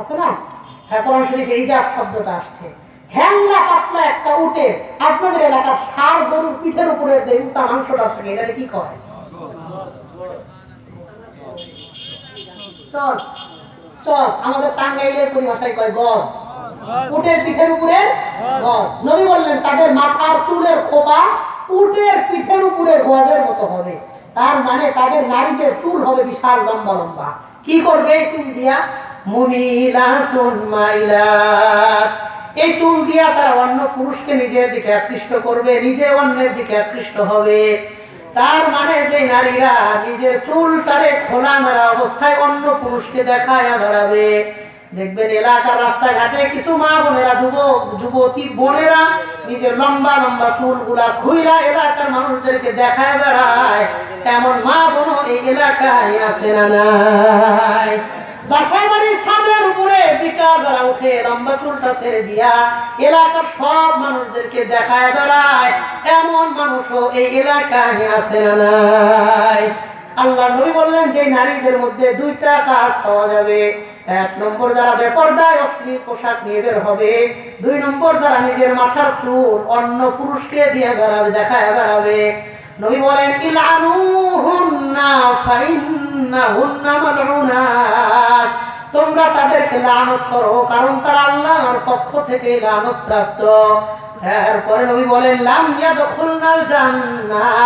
আছে না? হ্যাঁ কোরআন শরীফে ইজাব শব্দটা আসছে। হ্যাংলা পাতলা একটা উঠে আপনাদের এলাকার সার গরুর পিঠের যে মাংসটা থাকে কি চস চস, আমাদের টাঙ্গাইলের পরিভাষায় কয় গজ উটের পিঠের উপরে গজ নবী বললেন, তাদের মাথার চুলের খোপা উটের পিঠের উপরে গজের মতো হবে। তার মানে তাদের নারীদের চুল হবে বিশাল লম্বা লম্বা। কি করবে? এই চুল দিয়া মুমিলাতুন মাইলাত এই চুল দিয়া তারা অন্য পুরুষকে নিজের দিকে আকৃষ্ট করবে, নিজে অন্যের দিকে আকৃষ্ট হবে। তার মানে যে নারীরা নিজের চুলটারে খোলা মেলা অবস্থায় অন্য পুরুষকে দেখায় বেড়াবে দেখবেন এলাকার রাস্তাঘাটে কিছু মা বোনেরা, যুবক, যুবতী বোনেরা নিজের লম্বা লম্বা চুল চুলগুলা খুইলা এলাকার মানুষদেরকে দেখায় বেড়ায়। এমন মা বোন এই এলাকায় আসে না নাই? বাসায় বাড়ির ছাদের উপরে বিকাল বেলা উঠে লম্বা চুলটা ছেড়ে দিয়া এলাকার সব মানুষদেরকে দেখায় বেড়ায়, এমন মানুষও এই এলাকায় না নাই। আল্লাহ নবী বললেন যে নারীদের মধ্যে দুইটা কাজ পাওয়া যাবে। এক নম্বর যারা বেপর্দায় অশ্লীল পোশাক নিয়ে বের হবে, দুই নম্বর যারা নিজের মাথার চুল অন্য পুরুষকে দিয়ে বেড়াবে, দেখায় বেড়াবে। নবী বলেন ইলানুহুন্না মালউনাত তোমরা তাদেরকে লানত করো, কারণ তারা আল্লাহর পক্ষ থেকে লানত প্রাপ্ত। এরপরে নবী বলেন জান্নাহ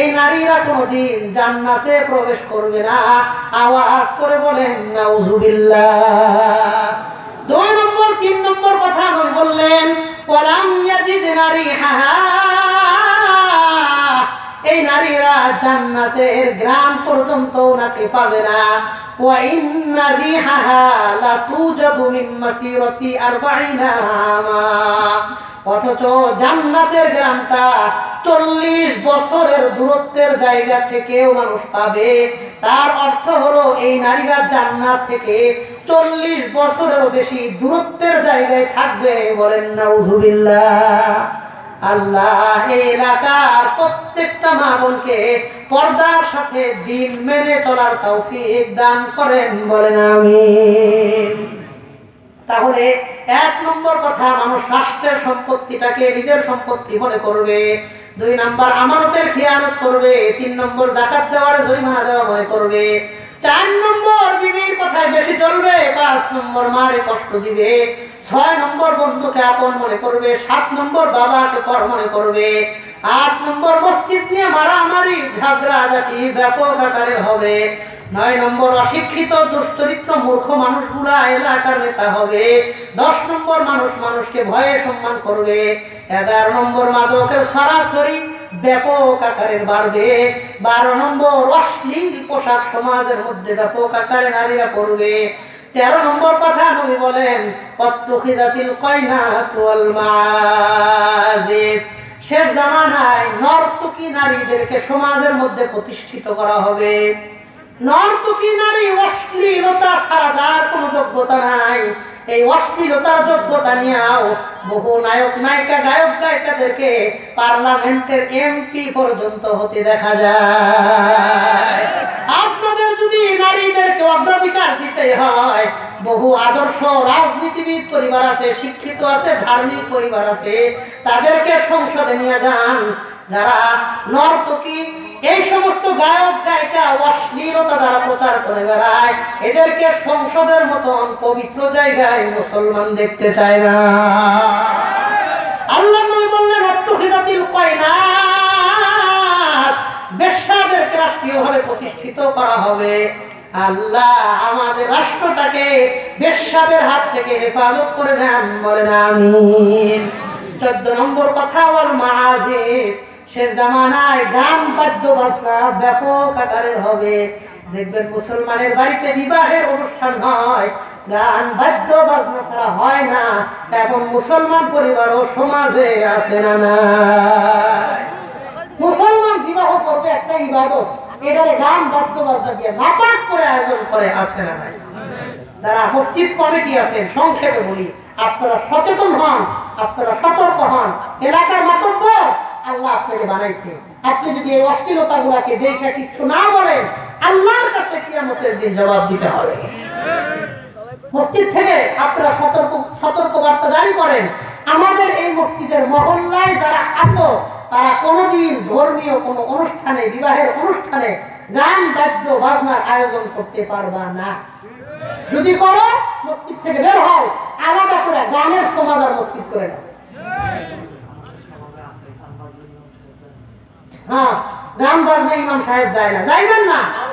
এই নারীরা কোনোদিন জান্নাতে প্রবেশ করবে না। আওয়াজ করে বলেন নাউজুবিল্লাহ দুই নম্বর, তিন নম্বর কথা নবী বললেন, ওয়ালাম ইয়াজিদ নারী হাহা জান্নাতের গ্রাম পর্যন্ত ওনাকে পাবে না। অথচ জান্নাতের গ্রামটা চল্লিশ বছরের দূরত্বের জায়গা থেকেও মানুষ পাবে। তার অর্থ হলো এই নারীরা জান্নাত থেকে চল্লিশ বছরেরও বেশি দূরত্বের জায়গায় থাকবে বলেন না উজুবিল্লা আল্লাহ এলাকার প্রত্যেকটা মা পর্দার সাথে দিন চলার করেন, বলেন আমি তাহলে এক নম্বর কথা, মানুষ রাষ্ট্রের সম্পত্তিটাকে নিজের সম্পত্তি মনে করবে। দুই নম্বর, আমানতের খেয়ানত করবে। তিন নম্বর, জাকাত দেওয়ার জরিমানা দেওয়া মনে করবে। চার নম্বর বিবির কথায় বেশি চলবে, পাঁচ নম্বর মারে কষ্ট দিবে, ছয় নম্বর বন্ধুকে আপন মনে করবে, সাত নম্বর বাবাকে পর মনে করবে, আট নম্বর মসজিদ নিয়ে মারামারি ঝগড়াঝাটি ব্যাপক আকারের হবে, নয় নম্বর অশিক্ষিত, দুশ্চরিত্র, মূর্খ মানুষগুলা এলাকার নেতা হবে, দশ নম্বর মানুষ মানুষকে ভয়ে সম্মান করবে, এগারো নম্বর মাদকের সরাসরি ব্যাপক আকারের বাড়বে বারো নম্বর, অশ্লীল পোশাক সমাজের মধ্যে ব্যাপক আকারে নারীরা পড়বে। তেরো নম্বর কথা নবী বলেন, অত্তখিদাতিল কয়নাত ওয়াল মাজিদ শেষ জামানায় নর্তকী নারীদেরকে সমাজের মধ্যে প্রতিষ্ঠিত করা হবে। নর্তকী নারী অশ্লীলতা কোনো যোগ্যতা নাই। এই অশ্লীলতার যোগ্যতা নিয়েও বহু নায়ক, নায়িকা, গায়ক, গায়িকাদেরকে পার্লামেন্টের এমপি পর্যন্ত হতে দেখা যায়। আপনাদের যদি নারীদেরকে অগ্রাধিকার দিতে হয়, বহু আদর্শ রাজনীতিবিদ পরিবার আছে, শিক্ষিত আছে, ধার্মিক পরিবার আছে, তাদেরকে সংসদে নিয়ে যান। যারা নর্তকী এই সমস্ত গায়ক গায়িকা অশ্লীলতা দ্বারা প্রচার করে বেড়ায়, এদেরকে সংসদের মতন পবিত্র জায়গায় মুসলমান দেখতে চায় না। আল্লাহ বললেন অত্তহিদাতিল কয়নাত বেশ্যাদেরকে প্রতিষ্ঠিত করা হবে। আল্লাহ আমাদের রাষ্ট্রটাকে বেশ্যাদের হাত থেকে হেফাজত করে নেন বলেন, আমিন। চোদ্দ নম্বর কথা বল মাহাজির শেষ জামানায় গান বাদ্য বাজনা ব্যাপক আকারের হবে। দেখবেন মুসলমানের বাড়িতে বিবাহের অনুষ্ঠান হয়, গান বাদ্য বাজনা ছাড়া হয় না এখন মুসলমান পরিবার ও সমাজে আছে না নাই মুসলমান বিবাহ করবে একটা ইবাদত এটারে গান বাদ্য বাজনা দিয়ে নাপাক করে আয়োজন করে আসে না নাই? যারা মসজিদ কমিটি আছেন সংক্ষেপে বলি, আপনারা সচেতন হন, আপনারা সতর্ক হন, এলাকার মাতব্য আল্লাহ আপনাকে বানাইছে। আপনি যদি এই অশ্লীলতা গুলাকে দেখে কিচ্ছু না বলেন, আল্লাহর কাছে কিয়ামতের দিন জবাব দিতে হবে। মসজিদ থেকে আপনারা সতর্ক সতর্ক বার্তা জারি করেন, আমাদের এই মসজিদের মহল্লায় যারা আছো, তারা কোনোদিন ধর্মীয় কোনো অনুষ্ঠানে, বিবাহের অনুষ্ঠানে গান, বাদ্য, বাজনার আয়োজন করতে পারবা না। যদি করো, মসজিদ থেকে বের হও, আলাদা করে গানের সমাধান মসজিদ করে নাও। হ্যাঁ না।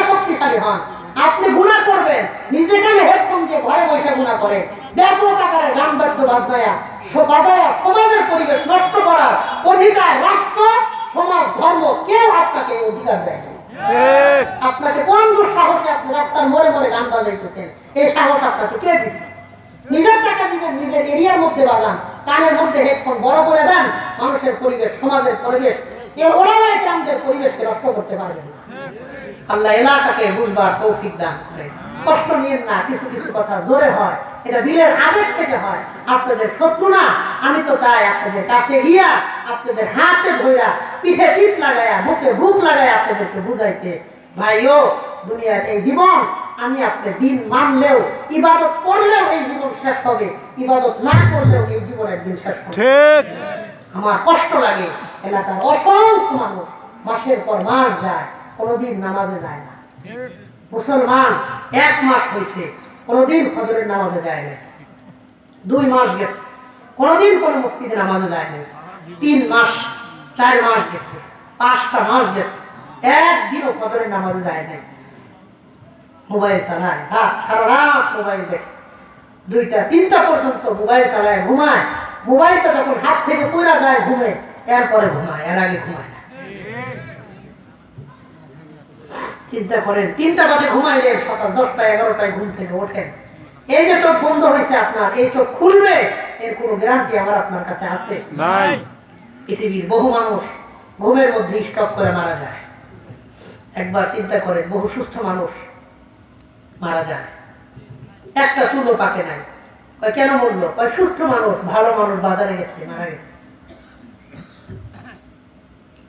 শক্তিশালী হন। আপনি গুণা করবেন নিজে কানে হেডফোন দিয়ে ঘরে বসে গুণা করে। ব্যাপক আকারে গান বাদ্য বাজায়া সমাজের পরিবেশ নষ্ট করার অধিকার রাষ্ট্র সমাজ ধর্ম কেউ আপনাকে অধিকার দেয় আপনাকে কোন দুঃসাহসে আপনি রাস্তার মোড়ে মোড়ে গান বাজাইতেছেন। এই সাহস আপনাকে কে দিছে? নিজের টাকা দিবেন নিজের এরিয়ার মধ্যে বাগান কানের মধ্যে হেডফোন বড় করে দেন মানুষের পরিবেশ সমাজের পরিবেশ এর ওরাই গ্রামদের পরিবেশকে নষ্ট করতে পারবেন না। আল্লাহ এলাকাকে বুঝবার তৌফিক দান করে কষ্ট নিয়েন না কিছু কিছু কথা জোরে হয়। এটা দিলের আবেগ থেকে হয়। আপনাদের শত্রু না আমি তো চাই আপনাদের কাছে গিয়া আপনাদের হাতে ধইরা পিঠে পিঠ লাগায়া বুকে বুক লাগায়া আপনাদেরকে বুঝাইতে ভাইও দুনিয়ার এই জীবন আমি আপনি দিন মানলেও ইবাদত করলেও এই জীবন শেষ হবে ইবাদত না করলেও এই জীবন একদিন শেষ হবে। ঠিক। আমার কষ্ট লাগে এলাকার অসংখ্য মানুষ মাসের পর মাস যায় কোনোদিন নামাজে যায় না। মুসলমান এক মাস হয়েছে কোনোদিন ফজরের নামাজে যায় না। দুই মাস গেছে কোনোদিন কোনো মসজিদে নামাজে যায় না তিন মাস চার মাস গেছে, পাঁচটা মাস গেছে। একদিনও নামাজে যায় নাই। মোবাইল চালায়, রাত, সারা রাত মোবাইল দেখে। দুইটা, তিনটা পর্যন্ত মোবাইল চালায়, ঘুমায়। মোবাইলটা হাত থেকে পড়া যায় ঘুমে, এরপরে ঘুমায়, এর আগে ঘুমায় না। চিন্তা করেন, তিনটা বাজে ঘুমাইলেন সকাল দশটা, এগারোটায় ঘুম থেকে ওঠেন। এই যে চোখ বন্ধ হয়েছে আপনার, এই চোখ খুলবে, এর কোনো গ্যারান্টি আমার আপনার কাছে আছে? নাই। পৃথিবীর বহু মানুষ ঘুমের মধ্যে স্টক করে মারা যায়। একবার চিন্তা করেন, বহু সুস্থ মানুষ মারা যায়। একটা চুলো পাকে নাই। কয়, কেন বলল কয়, সুস্থ মানুষ, ভালো মানুষ বাজারে গেছে, মারা গেছে।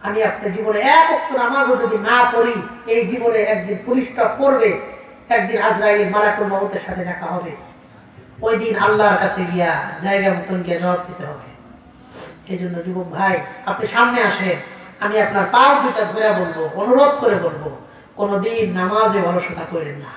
আমি আপনার জীবনে এক অক্ট নামাজও যদি না পড়ি, এই জীবনে একদিন স্টপ পড়বে একদিন আজরাইল মালাকুল মমতের সাথে দেখা হবে। ওই দিন আল্লাহর কাছে গিয়া জায়গা মতন গিয়া জবাব দিতে হবে। এই জন্য যুবক ভাই, আপনি সামনে আসে আমি আপনার পাও দুটা ধরে বলব, অনুরোধ করে বলব কোনো দিন নামাজে অলসতা করেন না।